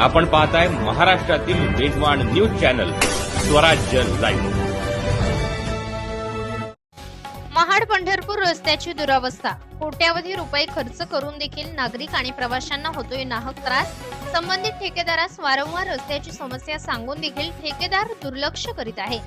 आपण पाहताय महाराष्ट्रातील वेगवान news channel Swarajya live. Mahad Pandharpur रस्त्याची दुरावस्था. कोट्यावधी रुपये खर्च करून देखील नागरिक आणि प्रवाशांना होतोय नाहक त्रास. संबंधित ठेकेदारास वारंवार रस्त्याची समस्या सांगून देखील ठेकेदार दुर्लक्ष करीत आहे.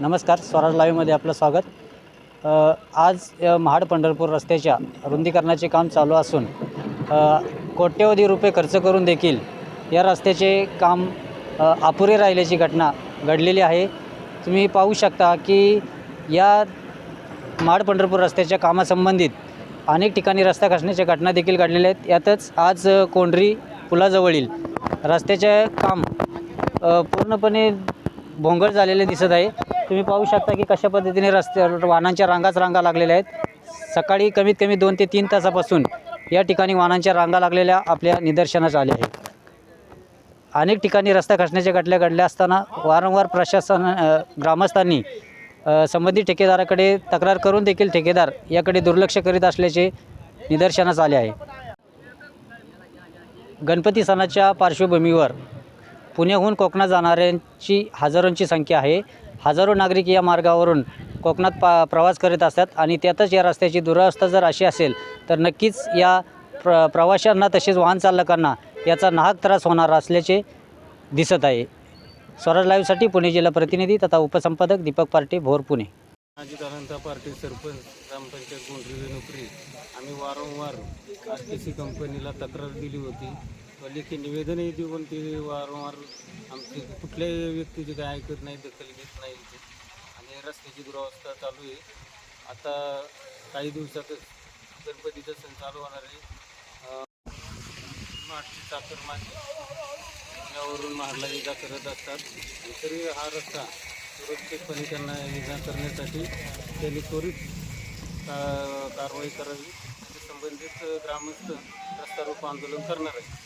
नमस्कार स्वराज लाईव्हमध्ये आपलं स्वागत. आज महाड पंढरपूर रस्त्याच्या रुंदीकरणाचे काम चालू असून कोट्यवधी रुपये खर्च करून देखील या रस्त्याचे काम अपुरे राहिल्याची घटना घडलेली आहे. तुम्ही पाहू शकता की या महाड पंढरपूर रस्त्याच्या कामासंबंधित अनेक ठिकाणी रस्ता घासण्याच्या घटना देखील घडलेल्या आहेत. यातच आज कोंडरी कोंढरी पुलाजवळील रस्त्याचे काम पूर्णपणे भोंगळ झालेले दिसत आहे. तुम्ही पाहू शकता की कशा पद्धतीने रस्त्यावर वाहनांच्या रांगाच रांगा लागलेल्या आहेत. सकाळी कमीत कमी दोन ते तीन तासापासून या ठिकाणी वाहनांच्या रांगा लागलेल्या आपल्या निदर्शनास आल्या आहेत. अनेक ठिकाणी रस्ता खचण्याच्या घटल्या घडल्या असताना वारंवार प्रशासन ग्रामस्थांनी संबंधित ठेकेदाराकडे तक्रार करून देखील ठेकेदार याकडे दुर्लक्ष करीत असल्याचे निदर्शनास आले आहे. गणपती सणाच्या पार्श्वभूमीवर पुण्याहून कोकणात जाणाऱ्यांची हजारोंची संख्या आहे. हजारो नागरिक या मार्गावरून कोकणात पा प्रवास करीत असतात आणि त्यातच या रस्त्याची दुरावस्था जर अशी असेल तर नक्कीच या प्र प्रवाशांना तसेच वाहन चालकांना याचा नाहक त्रास होणार असल्याचे दिसत आहे. स्वराज लाईव्हसाठी पुणे जिल्हा प्रतिनिधी तथा उपसंपादक दीपक पार्टे भोर पुणे. माजी जनता पार्टी सरपंच ग्रामपंचायत गोंढरी नोकरी. आम्ही वारंवार आर टी सी कंपनीला तक्रार दिली होती. लेखी निवेदनही देऊन ते वारंवार आमचे कुठल्याही व्यक्तीची काय ऐकत नाही दखल घेत नाही आणि रस्त्याची दुरावस्था चालू आहे. आता काही दिवसातच गणपतीचा सण चालू होणार आहे. मागची चाकरमानी यावरून महाडला ये करत असतात. तरी हा रस्ता सुरक्षितपणे त्यांना ये करण्यासाठी त्यांनी त्वरित का- कारवाई करावी. संबंधित ग्रामस्थ रस्ता रोको आंदोलन करणार आहे